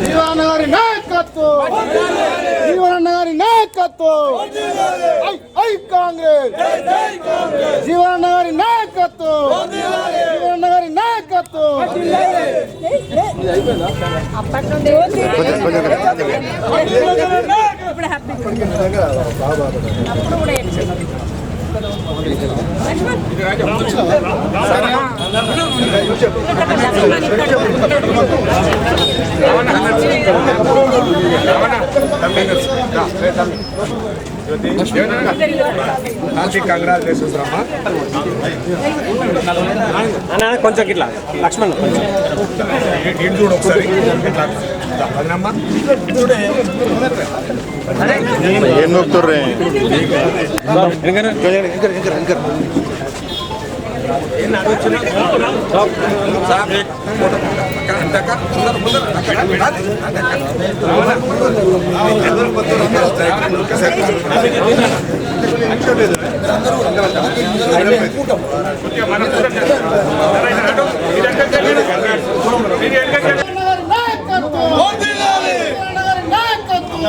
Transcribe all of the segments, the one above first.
జీవన గారి నాయకత్వం! జీవన గారి నాయకత్వం! ఐ కాంగ్రెస్! జీవన గారి నాయకత్వం! జీవన గారి నాయకత్వం! అప్పటి నుండి కంగ్రాచులేషన్స్ రమ్మా కొంచెం ఇట్లా. లక్ష్మణ్ కొంచెం. చూడు ఒకసారి. ఇట్లా అదనమ్మా ఏం నొక్కుతుర్రే జీవన గారి నాయకత్వం జీవన గారి నాయకత్వం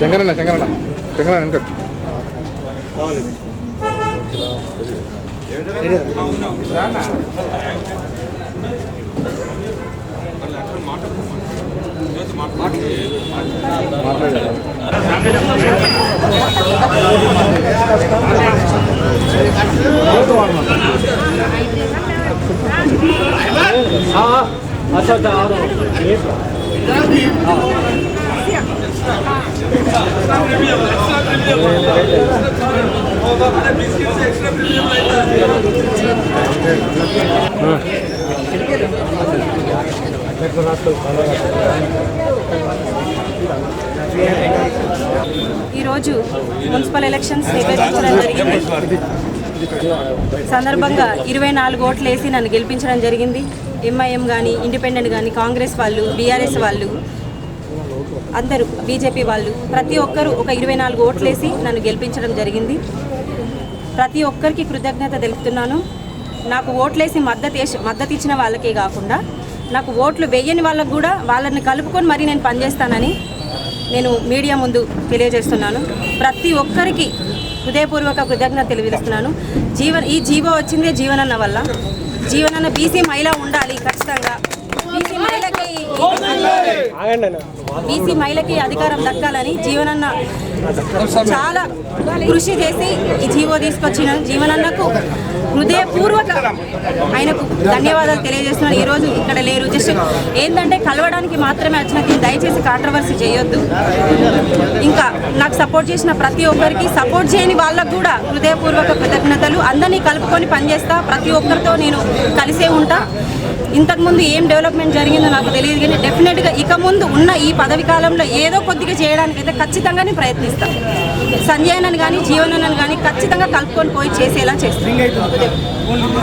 శంకరన్న శంకరన్న శంకరన్న వెనక. ఈరోజు మున్సిపల్ ఎలక్షన్స్ నిర్వహించడం జరిగింది. సందర్భంగా ఇరవై నాలుగు ఓట్లు వేసి నన్ను గెలిపించడం జరిగింది. ఎంఐఎం కానీ ఇండిపెండెంట్ కానీ కాంగ్రెస్ వాళ్ళు బీఆర్ఎస్ వాళ్ళు అందరూ బీజేపీ వాళ్ళు ప్రతి ఒక్కరూ ఒక ఇరవై నాలుగు ఓట్లేసి నన్ను గెలిపించడం జరిగింది. ప్రతి ఒక్కరికి కృతజ్ఞత తెలుపుతున్నాను. నాకు ఓట్లేసి మద్దతు వేసి మద్దతు ఇచ్చిన వాళ్ళకే కాకుండా నాకు ఓట్లు వేయని వాళ్ళకు కూడా వాళ్ళని కలుపుకొని మరీ నేను పనిచేస్తానని నేను మీడియా ముందు తెలియజేస్తున్నాను. ప్రతి ఒక్కరికి హృదయపూర్వక కృతజ్ఞత తెలియజేస్తున్నాను. జీవన ఈ జీవో వచ్చిందే జీవనన్న వల్ల. జీవన బీసీ మహిళ ఉండాలి ఖచ్చితంగా. బీసీ మహిళకి బీసీ మహిళకి అధికారం దక్కాలని జీవనన్న చాలా కృషి చేసి ఈ జీవో తీసుకొచ్చిన జీవనన్నకు హృదయపూర్వక ఆయనకు ధన్యవాదాలు తెలియజేస్తున్నాను. ఈరోజు ఇక్కడ లేరు. జస్ట్ ఏంటంటే కలవడానికి మాత్రమే వచ్చిన దయచేసి కాంట్రవర్సీ చేయొద్దు. ఇంకా నాకు సపోర్ట్ చేసిన ప్రతి ఒక్కరికి సపోర్ట్ చేయని వాళ్ళకు కూడా హృదయపూర్వక కృతజ్ఞతలు. అందరినీ కలుపుకొని పనిచేస్తా. ప్రతి ఒక్కరితో నేను కలిసే ఉంటా. ఇంతకుముందు ఏం డెవలప్మెంట్ జరిగిందో నాకు తెలియదు కానీ డెఫినెట్గా ఇక ముందు ఉన్న ఈ పదవి కాలంలో ఏదో కొద్దిగా చేయడానికి అయితే ఖచ్చితంగా నేను ప్రయత్నిస్తాను సంజయ్ కానీ జీవన్ కానీ ఖచ్చితంగా కలుపుకొని పోయి చేసేలా చేస్తాను